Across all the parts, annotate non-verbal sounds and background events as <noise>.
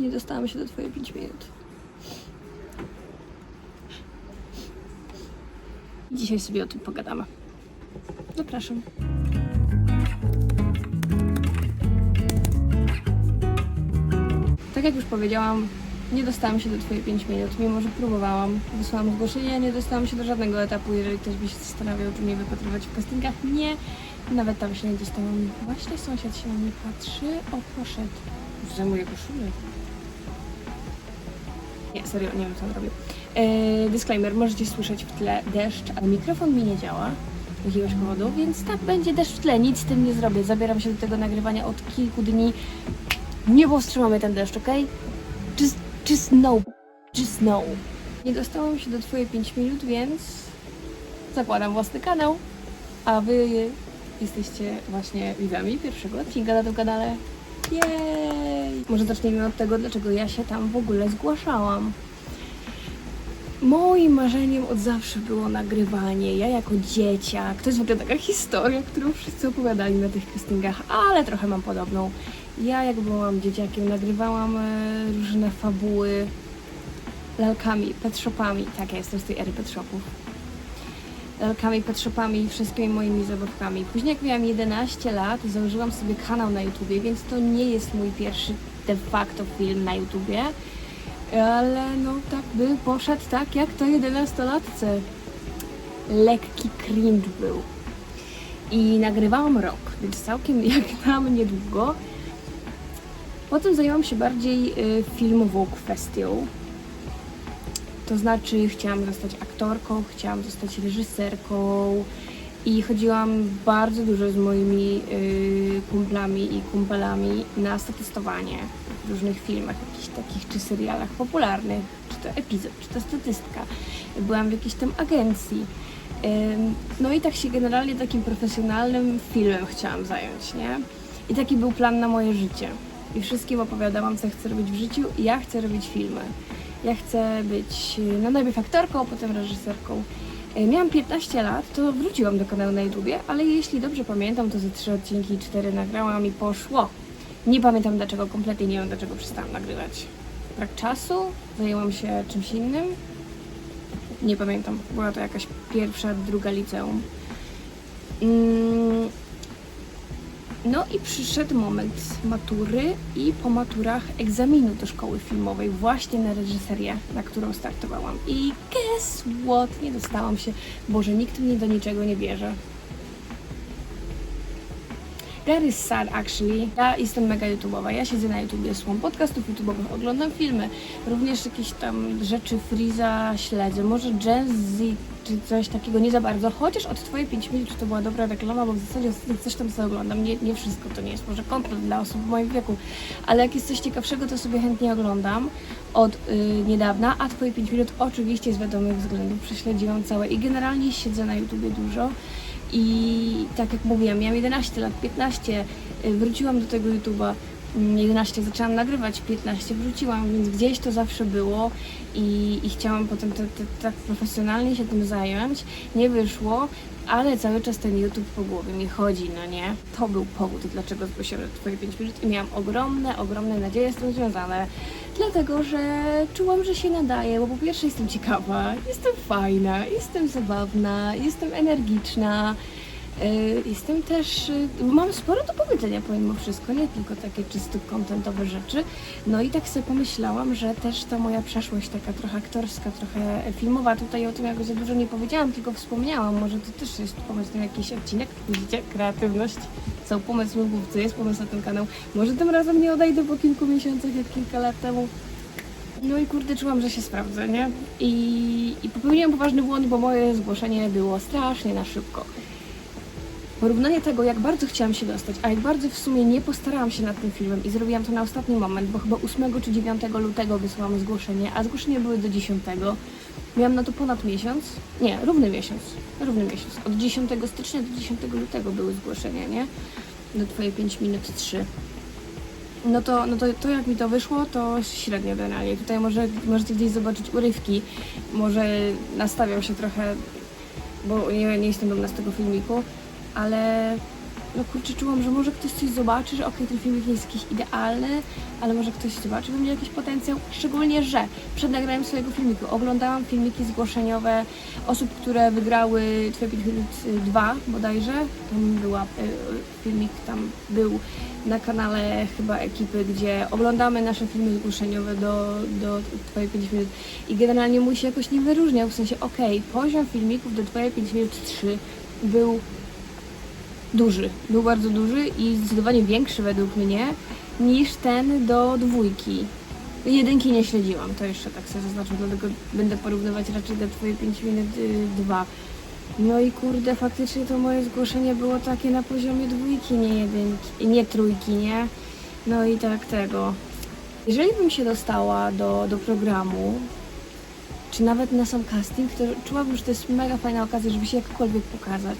Nie dostałam się do twoje 5 minut. Dzisiaj sobie o tym pogadamy. Zapraszam. Tak jak już powiedziałam, nie dostałam się do Twoje 5 minut, mimo że próbowałam. Wysłałam zgłoszenie, nie dostałam się do żadnego etapu. Jeżeli ktoś by się zastanawiał, czy mnie wypatrywać w castingach, nie. Nawet tam się nie dostałam. Właśnie sąsiad się na mnie patrzy. O, poszedł. Zajmuje koszulę. Nie, serio, nie wiem co on robił. Eee, disclaimer, możecie słyszeć w tle deszcz, ale mikrofon mi nie działa z jakiegoś powodu, więc tak, będzie deszcz w tle, nic z tym nie zrobię. Zabieram się do tego nagrywania od kilku dni. Nie powstrzymamy ten deszcz, okej? Just, just no, just no. Nie dostałam się do Twoje 5 minut, więc zakładam własny kanał, a Wy jesteście właśnie widzami pierwszego odcinka na tym kanale. Jej! Może zacznijmy od tego, dlaczego ja się tam w ogóle zgłaszałam. Moim marzeniem od zawsze było nagrywanie. Ja jako dzieciak. To jest w ogóle taka historia, którą wszyscy opowiadali na tych castingach, ale trochę mam podobną. Ja jak byłam dzieciakiem, nagrywałam e, różne fabuły lalkami, pet shopami. Tak, ja jestem z tej ery pet shopów. Lalkami, pet shopami i wszystkimi moimi zabawkami. Później jak miałam 11 lat, założyłam sobie kanał na YouTubie, więc to nie jest mój pierwszy de facto film na YouTubie. Ale no tak by poszedł tak jak to 11-latce. Lekki cringe był. I nagrywałam rok, więc całkiem <laughs> jak na mnie długo. Potem zajęłam się bardziej y, filmową kwestią. To znaczy chciałam zostać aktorką, chciałam zostać reżyserką i chodziłam bardzo dużo z moimi y, kumplami i kumpelami na statystowanie w różnych filmach, jakichś takich czy serialach popularnych, czy to epizod, czy to statystka. Byłam w jakiejś tam agencji. No i tak się generalnie takim profesjonalnym filmem chciałam zająć, nie? I taki był plan na moje życie. I wszystkim opowiadałam, co chcę robić w życiu. Ja chcę robić filmy. Ja chcę być, y, no najpierw aktorką, potem reżyserką. Y, Miałam 15 lat, to wróciłam do kanału na YouTubie, ale jeśli dobrze pamiętam, to ze trzy odcinki, cztery nagrałam i poszło. Nie pamiętam dlaczego, kompletnie nie wiem dlaczego przestałam nagrywać. Brak czasu, zajęłam się czymś innym. Nie pamiętam, była to jakaś pierwsza, druga liceum. Mm, no i przyszedł moment matury i po maturach egzaminu do szkoły filmowej właśnie na reżyserię, na którą startowałam. I guess what? Nie dostałam się. Boże, nikt mnie do niczego nie bierze. That is sad actually. Ja jestem mega YouTubeowa. Ja siedzę na YouTubie, słucham podcastów YouTubeowych, oglądam filmy, również jakieś tam rzeczy Freeza śledzę. Może Gen Z czy coś takiego nie za bardzo, chociaż od Twoje 5 minut to była dobra reklama, bo w zasadzie coś tam sobie oglądam. Nie, nie wszystko to nie jest może kontent dla osób w moim wieku, ale jak jest coś ciekawszego, to sobie chętnie oglądam od y, niedawna, a Twoje 5 minut oczywiście z wiadomych względów prześledziłam całe i generalnie siedzę na YouTubie dużo. I tak jak mówiłam, miałam 11 lat, 15, y, wróciłam do tego YouTube'a. Mm, 11 zaczęłam nagrywać, 15 wróciłam, więc gdzieś to zawsze było i, i chciałam potem te, te, tak profesjonalnie się tym zająć. Nie wyszło, ale cały czas ten YouTube po głowie mi chodzi, no nie? To był powód, dlaczego zgłosiłam Twoje 5 minut i miałam ogromne, ogromne nadzieje z tym związane. Dlatego, że czułam, że się nadaje, bo po pierwsze jestem ciekawa, jestem fajna, jestem zabawna, jestem energiczna. Y, Jestem też, y, mam sporo do powiedzenia pomimo wszystko, nie tylko takie czysto kontentowe rzeczy. No i tak sobie pomyślałam, że też ta moja przeszłość taka trochę aktorska, trochę filmowa, tutaj o tym jakoś za dużo nie powiedziałam, tylko wspomniałam, może to też jest pomysł na jakiś odcinek, widzicie, kreatywność, są pomysły w główce, jest pomysł na ten kanał. Może tym razem nie odejdę po kilku miesiącach, jak kilka lat temu. No i kurde, czułam, że się sprawdzę, nie? I, I popełniłam poważny błąd, bo moje zgłoszenie było strasznie na szybko. Porównanie tego, jak bardzo chciałam się dostać, a jak bardzo w sumie nie postarałam się nad tym filmem i zrobiłam to na ostatni moment, bo chyba 8 czy 9 lutego wysłałam zgłoszenie, a zgłoszenia były do 10. Miałam na to ponad miesiąc. Nie, równy miesiąc. Równy miesiąc. Od 10 stycznia do 10 lutego były zgłoszenia, nie? Do Twoje 5 minut 3. No to, no to, to jak mi to wyszło, to średnio generalnie. Tutaj może, możecie gdzieś zobaczyć urywki. Może nastawiał się trochę, bo nie, nie jestem dumna z tego filmiku, ale no kurczę, czułam, że może ktoś coś zobaczy, że okej, ten filmik nie jest jakiś idealny, ale może ktoś zobaczy we mnie jakiś potencjał, szczególnie, że przed nagraniem swojego filmiku oglądałam filmiki zgłoszeniowe osób, które wygrały Twoje 5 minut 2 bodajże, tam była, y, filmik tam był na kanale chyba ekipy, gdzie oglądamy nasze filmy zgłoszeniowe do, do Twoje 5 minut. I generalnie mój się jakoś nie wyróżniał, w sensie okej, poziom filmików do Twoje 5 minut 3 był duży, był bardzo duży i zdecydowanie większy według mnie niż ten do dwójki. Jedynki nie śledziłam, to jeszcze tak sobie zaznaczę, dlatego będę porównywać raczej do Twoje 5 minut 2. No i kurde, faktycznie to moje zgłoszenie było takie na poziomie dwójki, nie jedynki, nie trójki, nie? No i tak tego. Jeżeli bym się dostała do, do programu, czy nawet na sam casting, to czułabym, że to jest mega fajna okazja, żeby się jakkolwiek pokazać.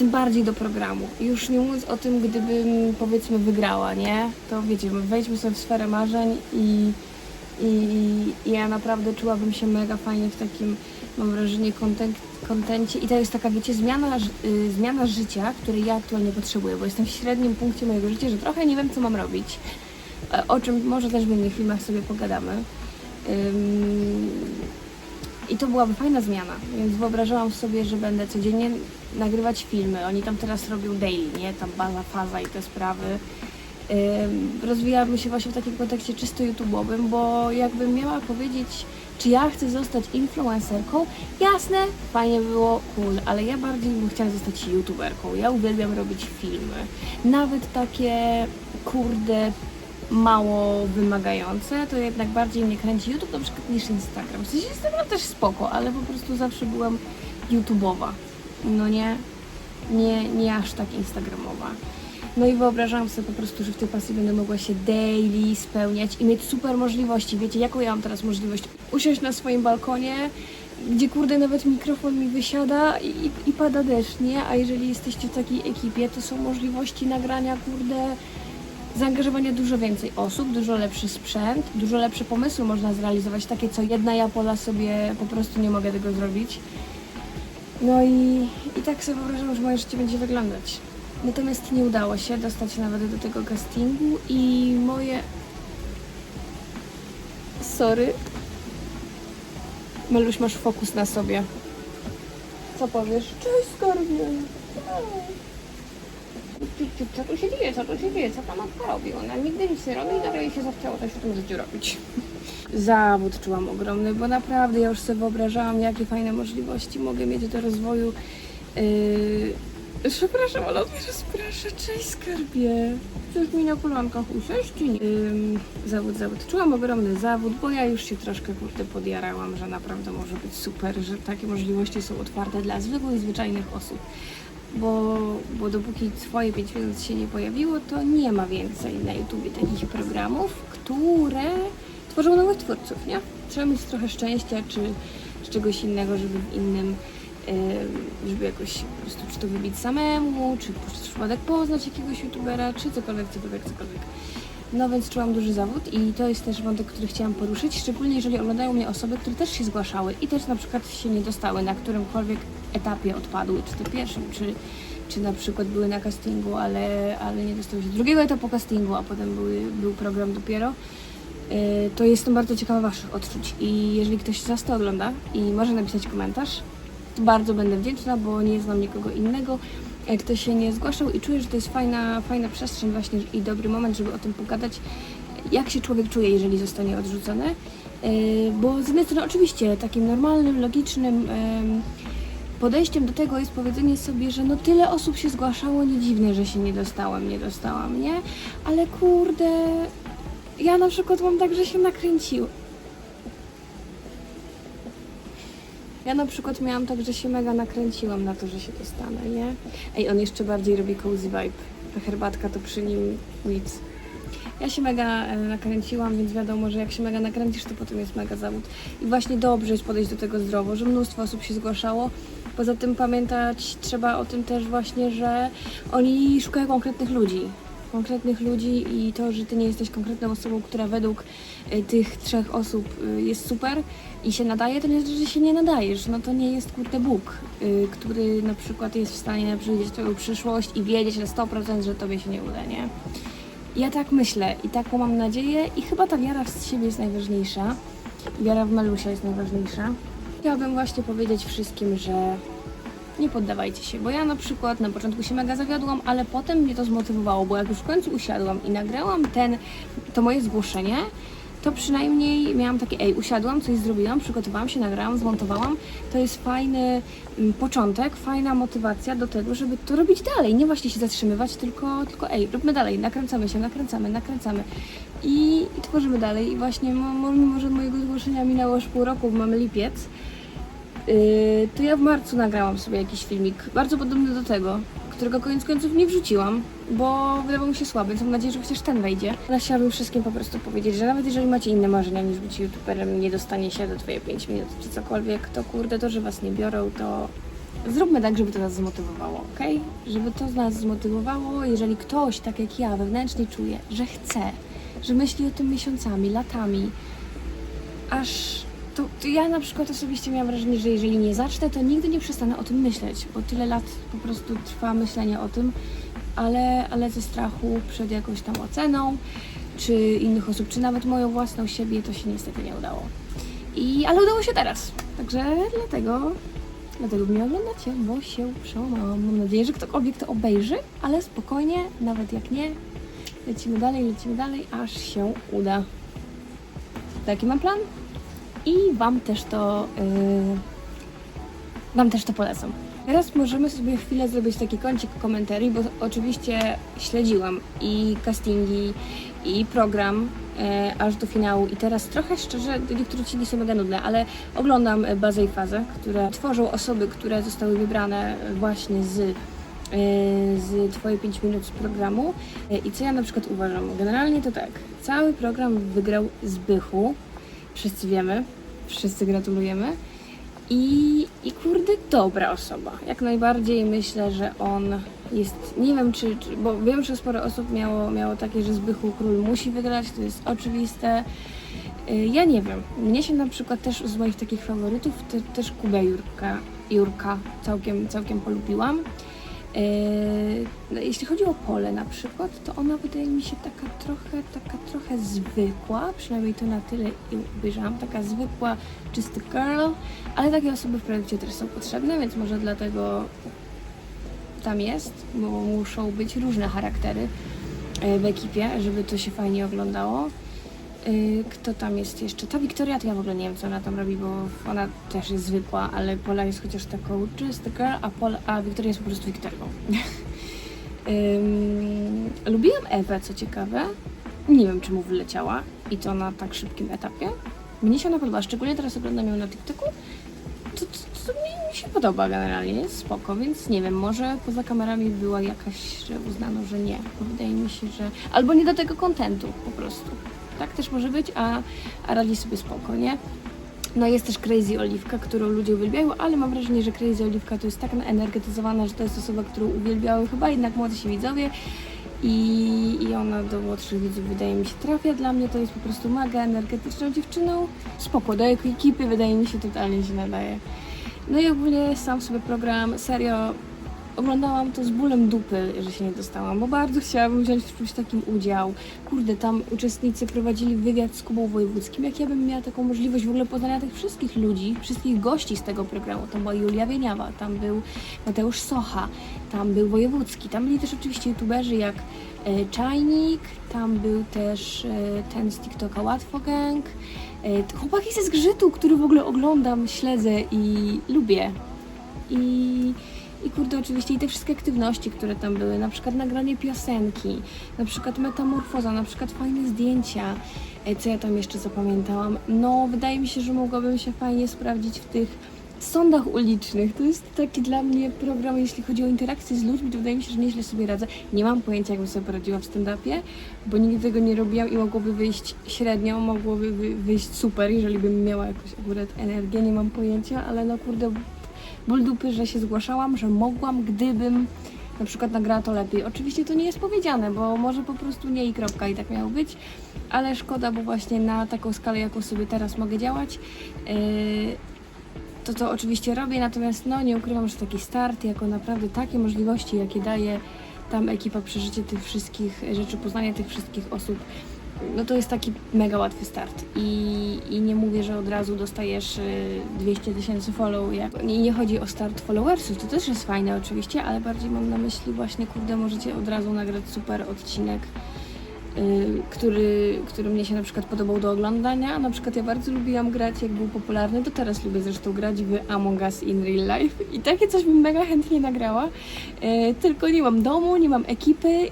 Tym bardziej do programu. Już nie mówiąc o tym, gdybym powiedzmy wygrała, nie? To wiecie, wejdźmy sobie w sferę marzeń i, i, i ja naprawdę czułabym się mega fajnie w takim, mam wrażenie, kontencie. I to jest taka, wiecie, zmiana, y, zmiana życia, której ja aktualnie potrzebuję, bo jestem w średnim punkcie mojego życia, że trochę nie wiem, co mam robić. E, O czym może też w innych filmach sobie pogadamy. I to byłaby fajna zmiana, więc wyobrażałam sobie, że będę codziennie nagrywać filmy. Oni tam teraz robią daily, nie? Tam baza, faza i te sprawy. Ym, rozwijamy się właśnie w takim kontekście czysto YouTube'owym, bo jakbym miała powiedzieć, czy ja chcę zostać influencerką, jasne, fajnie było, cool, ale ja bardziej bym chciała zostać YouTuberką. Ja uwielbiam robić filmy. Nawet takie, kurde, mało wymagające, to jednak bardziej mnie kręci YouTube na przykład niż Instagram. W sensie Instagram też spoko, ale po prostu zawsze byłam YouTubeowa. No nie, nie, nie aż tak Instagramowa. No i wyobrażałam sobie po prostu, że w tej pasji będę mogła się daily spełniać i mieć super możliwości. Wiecie, jaką ja mam teraz możliwość? Usiąść na swoim balkonie, gdzie kurde nawet mikrofon mi wysiada i, i, i pada deszcz, nie? A jeżeli jesteście w takiej ekipie, to są możliwości nagrania, kurde, zaangażowania dużo więcej osób, dużo lepszy sprzęt, dużo lepsze pomysły można zrealizować, takie co jedna ja pola sobie po prostu nie mogę tego zrobić. No i, i tak sobie wyobrażam, że moje życie będzie wyglądać. Natomiast nie udało się dostać nawet do tego castingu i moje... Sorry. Meluś, masz fokus na sobie. Co powiesz? Cześć, skarbie. Co tu się dzieje? Co tu się dzieje? Co ta matka robi? Ona nigdy nic nie robi i nagle jej się zachciało coś w tym życiu robić. <laughs> Zawód czułam ogromny, bo naprawdę ja już sobie wyobrażałam, jakie fajne możliwości mogę mieć do rozwoju. Yy... Przepraszam, ale mnie rozprasza. Cześć, skarbie. Chcesz mi na kolankach usiąść, czy nie? Ym, zawód, zawód. Czułam ogromny zawód, bo ja już się troszkę, kurde, podjarałam, że naprawdę może być super, że takie możliwości są otwarte dla zwykłych, zwyczajnych osób bo, bo dopóki twoje 5 minut się nie pojawiło, to nie ma więcej na YouTubie takich programów, które tworzą nowych twórców, nie? Trzeba mieć trochę szczęścia, czy, czy czegoś innego, żeby w innym, żeby jakoś po prostu czy to wybić samemu, czy przez przypadek poznać jakiegoś YouTubera, czy cokolwiek, cokolwiek, cokolwiek. No więc czułam duży zawód i to jest też wątek, który chciałam poruszyć, szczególnie jeżeli oglądają mnie osoby, które też się zgłaszały i też na przykład się nie dostały na którymkolwiek etapie odpadły, czy to pierwszym, czy, czy na przykład były na castingu, ale, ale nie dostały się drugiego etapu castingu, a potem były, był program dopiero. Yy, To jestem bardzo ciekawa Waszych odczuć i jeżeli ktoś z Was to ogląda i może napisać komentarz, to bardzo będę wdzięczna, bo nie znam nikogo innego, e, kto się nie zgłaszał i czuję, że to jest fajna, fajna przestrzeń właśnie i dobry moment, żeby o tym pogadać, jak się człowiek czuje, jeżeli zostanie odrzucony. Yy, Bo z jednej strony oczywiście takim normalnym, logicznym podejściem do tego jest powiedzenie sobie, że no tyle osób się zgłaszało, nie dziwne, że się nie dostałem, nie dostałam, nie? Ale kurde, ja na przykład mam tak, że się nakręciło. Ja na przykład miałam tak, że się mega nakręciłam na to, że się dostanę, nie? Ej, on jeszcze bardziej robi cozy vibe. Ta herbatka to przy nim nic. Ja się mega e, nakręciłam, więc wiadomo, że jak się mega nakręcisz, to potem jest mega zawód. I właśnie dobrze jest podejść do tego zdrowo, że mnóstwo osób się zgłaszało. Poza tym pamiętać trzeba o tym też właśnie, że oni szukają konkretnych ludzi. konkretnych ludzi i to, że ty nie jesteś konkretną osobą, która według y, tych trzech osób y, jest super i się nadaje, to nie znaczy, że się nie nadajesz. No to nie jest kurde Bóg, y, który na przykład jest w stanie przewidzieć twoją przyszłość i wiedzieć na 100%, że tobie się nie uda, nie? Ja tak myślę i taką mam nadzieję i chyba ta wiara w siebie jest najważniejsza. Wiara w Malusia jest najważniejsza. Chciałabym właśnie powiedzieć wszystkim, że nie poddawajcie się, bo ja na przykład na początku się mega zawiodłam, ale potem mnie to zmotywowało, bo jak już w końcu usiadłam i nagrałam ten, to moje zgłoszenie, to przynajmniej miałam takie, ej, usiadłam, coś zrobiłam, przygotowałam się, nagrałam, zmontowałam. To jest fajny mm, początek, fajna motywacja do tego, żeby to robić dalej, nie właśnie się zatrzymywać, tylko, tylko ej, róbmy dalej, nakręcamy się, nakręcamy, nakręcamy i, i tworzymy dalej. I właśnie, mo- mo- mimo że mojego zgłoszenia minęło już pół roku, mamy lipiec, Yy, to ja w marcu nagrałam sobie jakiś filmik, bardzo podobny do tego, którego koniec końców nie wrzuciłam, bo wydawał mi się słaby, więc mam nadzieję, że chociaż ten wejdzie. Ale chciałabym wszystkim po prostu powiedzieć, że nawet jeżeli macie inne marzenia niż być youtuberem, nie dostanie się do twoje 5 minut czy cokolwiek, to kurde, to, że was nie biorą, to zróbmy tak, żeby to nas zmotywowało, ok? Żeby to nas zmotywowało, jeżeli ktoś, tak jak ja, wewnętrznie czuje, że chce, że myśli o tym miesiącami, latami, aż to, to ja na przykład osobiście miałam wrażenie, że jeżeli nie zacznę, to nigdy nie przestanę o tym myśleć, bo tyle lat po prostu trwa myślenie o tym, ale, ale ze strachu przed jakąś tam oceną, czy innych osób, czy nawet moją własną siebie, to się niestety nie udało. I, ale udało się teraz, także dlatego, dlatego mnie oglądacie, bo się przełamałam. Mam nadzieję, że ktokolwiek to obejrzy, ale spokojnie, nawet jak nie, lecimy dalej, lecimy dalej, aż się uda. Taki mam plan i Wam też to yy, Wam też to polecam. Teraz możemy sobie chwilę zrobić taki kącik komentarii, bo oczywiście śledziłam i castingi, i program e, aż do finału i teraz trochę szczerze, niektóre odcinki są mega nudne, ale oglądam e, bazę i fazę, które tworzą osoby, które zostały wybrane właśnie z e, z Twoje 5 minut z programu. I co ja na przykład uważam? Generalnie to tak, cały program wygrał Zbychu, wszyscy wiemy, wszyscy gratulujemy. I, I kurde, dobra osoba. Jak najbardziej myślę, że on jest. Nie wiem, czy. czy bo wiem, że sporo osób miało, miało takie, że Zbychu Król musi wygrać, to jest oczywiste. Y, Ja nie wiem. Mnie się na przykład też z moich takich faworytów te, też Kubę Jurka, Jurka całkiem, całkiem polubiłam. Yy, no, jeśli chodzi o pole na przykład, to ona wydaje mi się taka trochę, taka trochę zwykła, przynajmniej to na tyle ją obejrzałam, taka zwykła, czysty girl, ale takie osoby w projekcie też są potrzebne, więc może dlatego tam jest, bo muszą być różne charaktery yy, w ekipie, żeby to się fajnie oglądało. Yy, Kto tam jest jeszcze? Ta Wiktoria, to ja w ogóle nie wiem, co ona tam robi, bo ona też jest zwykła, ale Pola jest chociaż taką just girl, a, Pola, a Wiktoria jest po prostu Wiktorią. <laughs> Ym, lubiłam Ewę, co ciekawe. Nie wiem, czemu wyleciała i to na tak szybkim etapie. Mnie się ona podoba, szczególnie teraz oglądam ją na TikToku. To, to, to mi, się podoba generalnie, jest spoko, więc nie wiem, może poza kamerami była jakaś, że uznano, że nie. Wydaje mi się, że... Albo nie do tego kontentu po prostu. Tak też może być, a, a radzi sobie spoko, nie? No jest też Crazy Oliwka, którą ludzie uwielbiają, ale mam wrażenie, że Crazy Oliwka to jest tak energetyzowana, że to jest osoba, którą uwielbiały chyba jednak młodsi widzowie i, i ona do młodszych widzów wydaje mi się trafia. Dla mnie to jest po prostu mega energetyczną dziewczyną. Spoko, do ekipy wydaje mi się totalnie się nadaje. No i ogólnie sam sobie program, serio oglądałam to z bólem dupy, że się nie dostałam, bo bardzo chciałabym wziąć w czymś takim udział. Kurde, tam uczestnicy prowadzili wywiad z Kubą Wojewódzkim. Jak ja bym miała taką możliwość w ogóle poznania tych wszystkich ludzi, wszystkich gości z tego programu. Tam była Julia Wieniawa, tam był Mateusz Socha, tam był Wojewódzki, tam byli też oczywiście youtuberzy jak e, Czajnik, tam był też e, ten z TikToka Łatwo Gang, e, chłopaki ze Zgrzytu, który w ogóle oglądam, śledzę i lubię. I, I kurde, oczywiście i te wszystkie aktywności, które tam były, na przykład nagranie piosenki, na przykład metamorfoza, na przykład fajne zdjęcia, e, co ja tam jeszcze zapamiętałam. No, wydaje mi się, że mogłabym się fajnie sprawdzić w tych sądach ulicznych. To jest taki dla mnie program, jeśli chodzi o interakcję z ludźmi, to wydaje mi się, że nieźle sobie radzę. Nie mam pojęcia, jakbym sobie poradziła w stand-upie, bo nigdy tego nie robiłam i mogłoby wyjść średnio, mogłoby wy- wyjść super, jeżeli bym miała jakąś akurat energię, nie mam pojęcia, ale no kurde, ból dupy, że się zgłaszałam, że mogłam, gdybym na przykład nagrała to lepiej. Oczywiście to nie jest powiedziane, bo może po prostu nie i kropka i tak miało być, ale szkoda, bo właśnie na taką skalę, jaką sobie teraz mogę działać, yy, to to oczywiście robię, natomiast no nie ukrywam, że taki start, jako naprawdę takie możliwości, jakie daje tam ekipa, przeżycie tych wszystkich rzeczy, poznanie tych wszystkich osób, no to jest taki mega łatwy start i, i nie mówię, że od razu dostajesz y, 200 tysięcy follow. Nie, nie chodzi o start followersów, to też jest fajne oczywiście, ale bardziej mam na myśli właśnie, kurde, możecie od razu nagrać super odcinek, y, który, który mnie się na przykład podobał do oglądania. Na przykład ja bardzo lubiłam grać, jak był popularny, do teraz lubię zresztą grać w Among Us in Real Life i takie coś bym mega chętnie nagrała, y, tylko nie mam domu, nie mam ekipy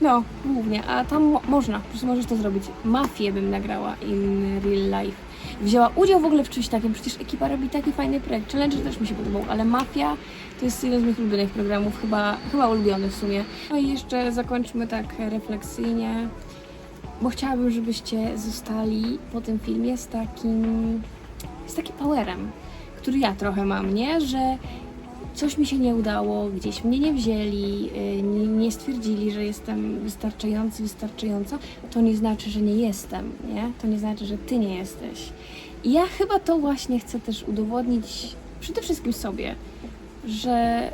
no, głównie, a tam mo- można, po prostu możesz to zrobić. Mafię bym nagrała in real life. Wzięła udział w ogóle w czymś takim, przecież ekipa robi taki fajny projekt. Challenger też mi się podobał, ale Mafia to jest jeden z moich ulubionych programów, chyba, chyba ulubiony w sumie. No i jeszcze zakończmy tak refleksyjnie, bo chciałabym, żebyście zostali po tym filmie z takim, z takim powerem, który ja trochę mam, nie? Że coś mi się nie udało, gdzieś mnie nie wzięli, y, nie, stwierdzili, że jestem wystarczający, wystarczająca, to nie znaczy, że nie jestem, nie? To nie znaczy, że ty nie jesteś. I ja chyba to właśnie chcę też udowodnić przede wszystkim sobie, że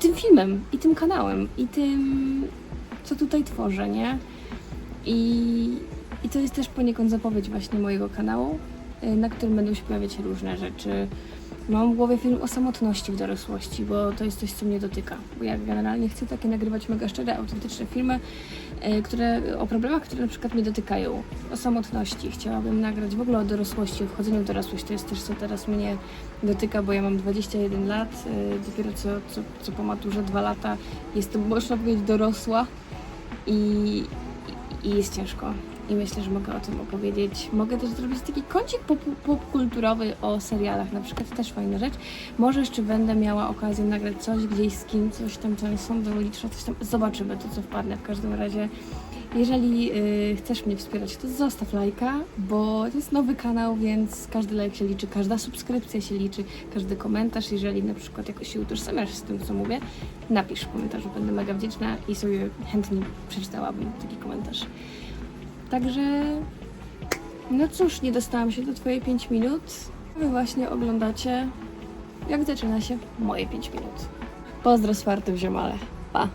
tym filmem i tym kanałem i tym, co tutaj tworzę, nie? I, i to jest też poniekąd zapowiedź właśnie mojego kanału, y, na którym będą się pojawiać różne rzeczy. Mam w głowie film o samotności w dorosłości, bo to jest coś, co mnie dotyka. Bo ja generalnie chcę takie nagrywać mega szczere, autentyczne filmy, e, które, o problemach, które na przykład mnie dotykają. O samotności. Chciałabym nagrać w ogóle o dorosłości, o wchodzeniu w dorosłość. To jest też, co teraz mnie dotyka, bo ja mam 21 lat, e, dopiero co, co, co po maturze dwa lata jestem, można powiedzieć, dorosła i, i jest ciężko. I myślę, że mogę o tym opowiedzieć. Mogę też zrobić taki kącik pop, popkulturowy o serialach, na przykład też fajna rzecz. Może jeszcze będę miała okazję nagrać coś gdzieś z kim, coś tam, co sądzą liczę, coś tam. Zobaczymy to, co wpadnę. W każdym razie, jeżeli y, chcesz mnie wspierać, to zostaw lajka, bo to jest nowy kanał, więc każdy lajk się liczy, każda subskrypcja się liczy, każdy komentarz. Jeżeli na przykład jakoś się utożsamiasz z tym, co mówię, napisz w komentarzu, będę mega wdzięczna i sobie chętnie przeczytałabym taki komentarz. Także, no cóż, nie dostałam się do Twojej 5 minut. Wy właśnie oglądacie, jak zaczyna się moje 5 minut. Pozdro z farty w ziomale. Pa!